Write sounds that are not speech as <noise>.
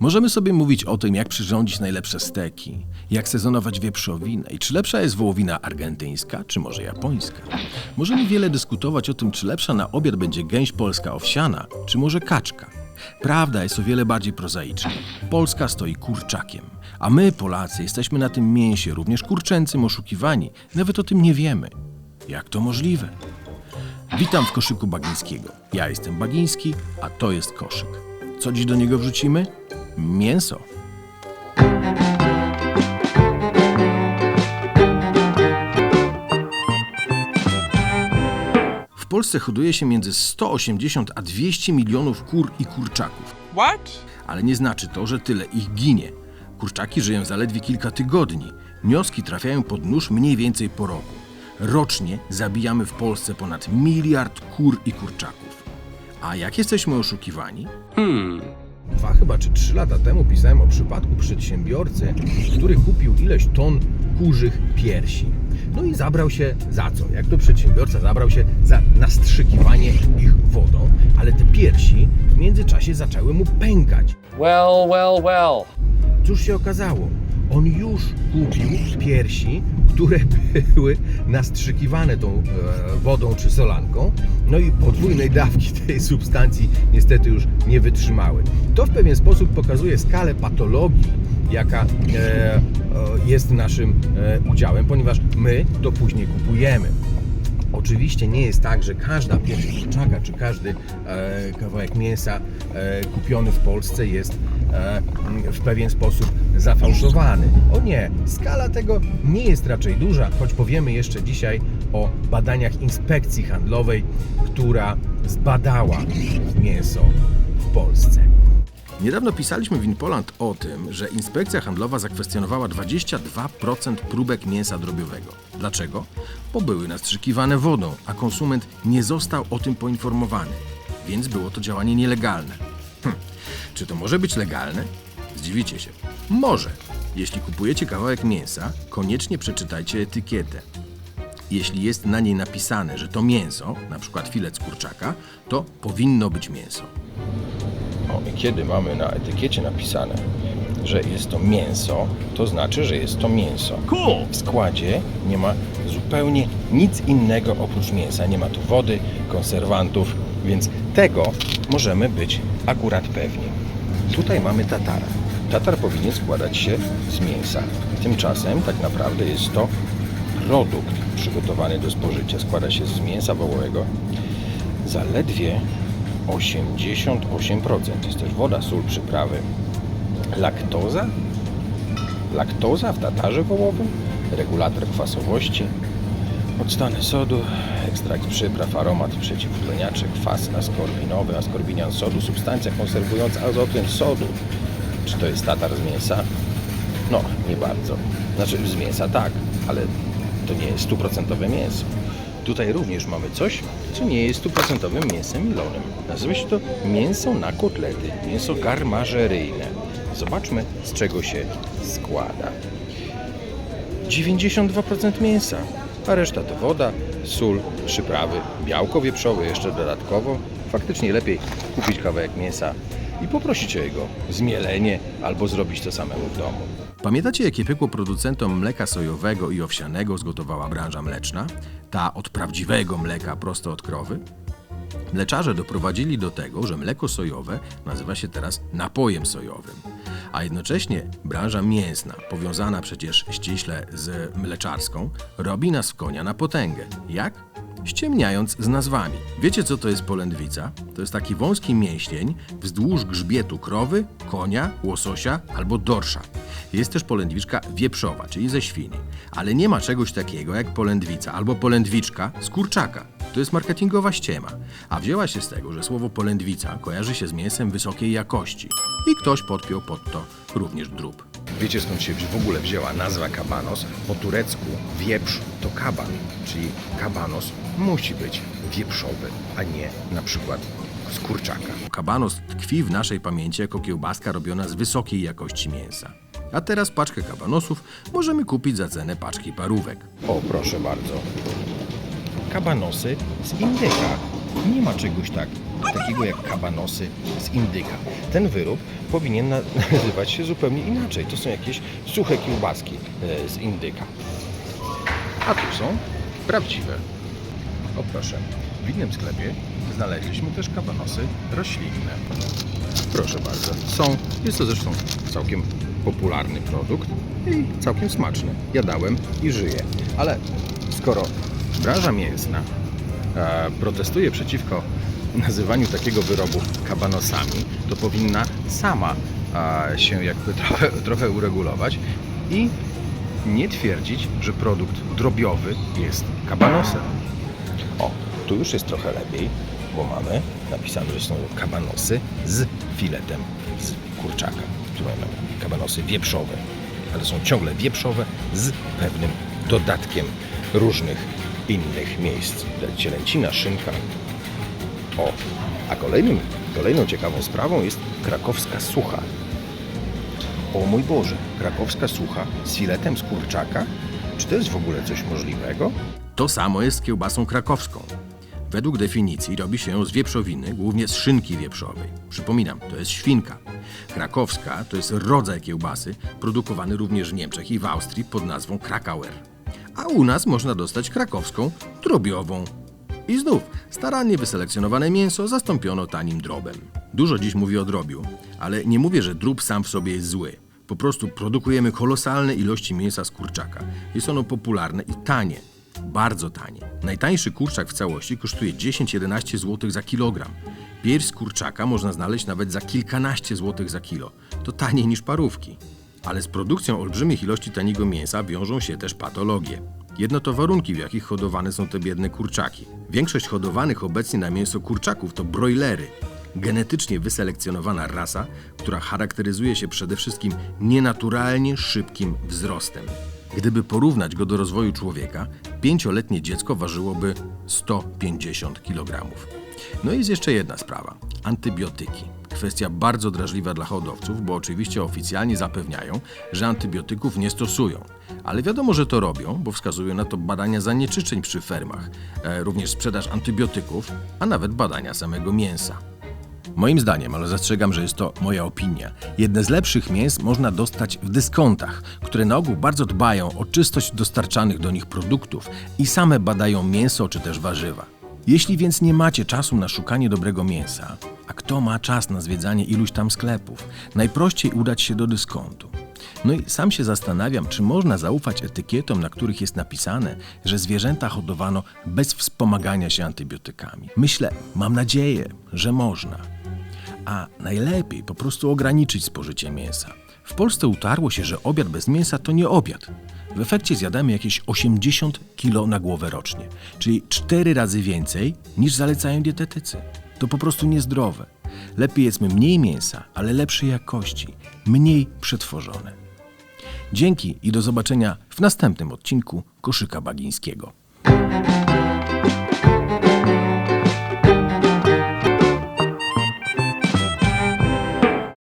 Możemy sobie mówić o tym, jak przyrządzić najlepsze steki, jak sezonować wieprzowinę i czy lepsza jest wołowina argentyńska, czy może japońska. Możemy wiele dyskutować o tym, czy lepsza na obiad będzie gęś polska owsiana, czy może kaczka. Prawda jest o wiele bardziej prozaiczna. Polska stoi kurczakiem, a my, Polacy, jesteśmy na tym mięsie, również kurczęcym, oszukiwani. Nawet o tym nie wiemy. Jak to możliwe? Witam w koszyku Bagińskiego. Ja jestem Bagiński, a to jest koszyk. Co dziś do niego wrzucimy? Mięso. W Polsce hoduje się między 180 a 200 milionów kur i kurczaków, What? ale nie znaczy to, że tyle ich ginie. Kurczaki żyją zaledwie kilka tygodni. Nioski trafiają pod nóż mniej więcej po roku. Rocznie zabijamy w Polsce ponad miliard kur i kurczaków. A jak jesteśmy oszukiwani? Dwa chyba czy trzy lata temu pisałem o przypadku przedsiębiorcy, który kupił ileś ton kurzych piersi. No i zabrał się za co? Jak to przedsiębiorca zabrał się za nastrzykiwanie ich wodą, ale te piersi w międzyczasie zaczęły mu pękać. Well, well, well. Cóż się okazało? On już kupił piersi, które były nastrzykiwane tą e, wodą czy solanką, no i podwójnej dawki tej substancji niestety już nie wytrzymały. To w pewien sposób pokazuje skalę patologii, jaka e, e, jest naszym udziałem, ponieważ my to później kupujemy. Oczywiście nie jest tak, że każda pierś kurczaka czy każdy kawałek mięsa kupiony w Polsce jest w pewien sposób zafałszowany. O nie, skala tego nie jest raczej duża, choć powiemy jeszcze dzisiaj o badaniach inspekcji handlowej, która zbadała mięso w Polsce. Niedawno pisaliśmy w Inpoland o tym, że inspekcja handlowa zakwestionowała 22% próbek mięsa drobiowego. Dlaczego? Bo były nastrzykiwane wodą, a konsument nie został o tym poinformowany, więc było to działanie nielegalne. Hm. Czy to może być legalne? Zdziwicie się. Może. Jeśli kupujecie kawałek mięsa, koniecznie przeczytajcie etykietę. Jeśli jest na niej napisane, że to mięso, na przykład filet z kurczaka, to powinno być mięso. O, i kiedy mamy na etykiecie napisane, że jest to mięso, to znaczy, że jest to mięso. W składzie nie ma zupełnie nic innego oprócz mięsa. Nie ma tu wody, konserwantów, więc tego możemy być akurat pewni. Tutaj mamy tatara. Tatar powinien składać się z mięsa. Tymczasem tak naprawdę jest to produkt przygotowany do spożycia. Składa się z mięsa wołowego. Zaledwie 88%. Jest też woda, sól, przyprawy. Laktoza? Laktoza w tatarze wołowym? Regulator kwasowości. Octany sodu, ekstrakt przypraw, aromat przeciwtleniaczy, kwas askorbinowy, askorbinian sodu, substancja konserwująca azotem sodu. Czy to jest tatar z mięsa? No, nie bardzo. Znaczy z mięsa tak, ale to nie jest stuprocentowe mięso. Tutaj również mamy coś, co nie jest stuprocentowym mięsem milonym. Nazywa się to mięso na kotlety, mięso garmażeryjne. Zobaczmy, z czego się składa. 92% mięsa, a reszta to woda, sól, przyprawy, białko wieprzowe jeszcze dodatkowo. Faktycznie lepiej kupić kawałek mięsa i poprosić o jego zmielenie albo zrobić to samemu w domu. Pamiętacie, jakie piekło producentom mleka sojowego i owsianego zgotowała branża mleczna? Ta od prawdziwego mleka prosto od krowy? Mleczarze doprowadzili do tego, że mleko sojowe nazywa się teraz napojem sojowym. A jednocześnie branża mięsna, powiązana przecież ściśle z mleczarską, robi nas w konia na potęgę. Jak? Ściemniając z nazwami. Wiecie, co to jest polędwica? To jest taki wąski mięsień wzdłuż grzbietu krowy, konia, łososia albo dorsza. Jest też polędwiczka wieprzowa, czyli ze świni. Ale nie ma czegoś takiego jak polędwica albo polędwiczka z kurczaka. To jest marketingowa ściema, a wzięła się z tego, że słowo polędwica kojarzy się z mięsem wysokiej jakości i ktoś podpiął pod to również drób. Wiecie skąd się w ogóle wzięła nazwa kabanos? Po turecku wieprz to kaban, czyli kabanos musi być wieprzowy, a nie na przykład z kurczaka. Kabanos tkwi w naszej pamięci jako kiełbaska robiona z wysokiej jakości mięsa. A teraz paczkę kabanosów możemy kupić za cenę paczki parówek. O, proszę bardzo. Kabanosy z indyka. Nie ma czegoś tak takiego jak kabanosy z indyka. Ten wyrób powinien na- <laughs> nazywać się zupełnie inaczej. To są jakieś suche kiełbaski e, z indyka. A tu są prawdziwe. O proszę, w innym sklepie znaleźliśmy też kabanosy roślinne. Proszę bardzo, są. Jest to zresztą całkiem popularny produkt i całkiem smaczny. Jadałem i żyję. Ale skoro branża mięsna e, protestuje przeciwko nazywaniu takiego wyrobu kabanosami, to powinna sama e, się jakby trochę, trochę uregulować i nie twierdzić, że produkt drobiowy jest kabanosem. O, tu już jest trochę lepiej, bo mamy napisane, że są kabanosy z filetem z kurczaka. Mamy kabanosy wieprzowe, ale są ciągle wieprzowe z pewnym dodatkiem różnych innych miejsc. Cielęcina, szynka. O, a kolejnym, kolejną ciekawą sprawą jest krakowska sucha. O mój Boże, krakowska sucha z filetem z kurczaka? Czy to jest w ogóle coś możliwego? To samo jest z kiełbasą krakowską. Według definicji robi się ją z wieprzowiny, głównie z szynki wieprzowej. Przypominam, to jest świnka. Krakowska to jest rodzaj kiełbasy, produkowany również w Niemczech i w Austrii pod nazwą Krakauer. A u nas można dostać krakowską drobiową. I znów, starannie wyselekcjonowane mięso zastąpiono tanim drobem. Dużo dziś mówi o drobiu, ale nie mówię, że drób sam w sobie jest zły. Po prostu produkujemy kolosalne ilości mięsa z kurczaka. Jest ono popularne i tanie. Bardzo tanie. Najtańszy kurczak w całości kosztuje 10-11 zł za kilogram. Pierś kurczaka można znaleźć nawet za kilkanaście złotych za kilo. To taniej niż parówki. Ale z produkcją olbrzymich ilości taniego mięsa wiążą się też patologie. Jedno to warunki, w jakich hodowane są te biedne kurczaki. Większość hodowanych obecnie na mięso kurczaków to broilery. Genetycznie wyselekcjonowana rasa, która charakteryzuje się przede wszystkim nienaturalnie szybkim wzrostem. Gdyby porównać go do rozwoju człowieka, pięcioletnie dziecko ważyłoby 150 kg. No i jest jeszcze jedna sprawa: antybiotyki. Kwestia bardzo drażliwa dla hodowców, bo oczywiście oficjalnie zapewniają, że antybiotyków nie stosują. Ale wiadomo, że to robią, bo wskazują na to badania zanieczyszczeń przy fermach, e, również sprzedaż antybiotyków, a nawet badania samego mięsa. Moim zdaniem, ale zastrzegam, że jest to moja opinia, jedne z lepszych mięs można dostać w dyskontach, które na ogół bardzo dbają o czystość dostarczanych do nich produktów i same badają mięso czy też warzywa. Jeśli więc nie macie czasu na szukanie dobrego mięsa, a kto ma czas na zwiedzanie iluś tam sklepów, najprościej udać się do dyskontu. No i sam się zastanawiam, czy można zaufać etykietom, na których jest napisane, że zwierzęta hodowano bez wspomagania się antybiotykami. Myślę, mam nadzieję, że można. A najlepiej po prostu ograniczyć spożycie mięsa. W Polsce utarło się, że obiad bez mięsa to nie obiad. W efekcie zjadamy jakieś 80 kg na głowę rocznie, czyli 4 razy więcej niż zalecają dietetycy. To po prostu niezdrowe. Lepiej jedzmy mniej mięsa, ale lepszej jakości, mniej przetworzone. Dzięki i do zobaczenia w następnym odcinku Koszyka Bagińskiego.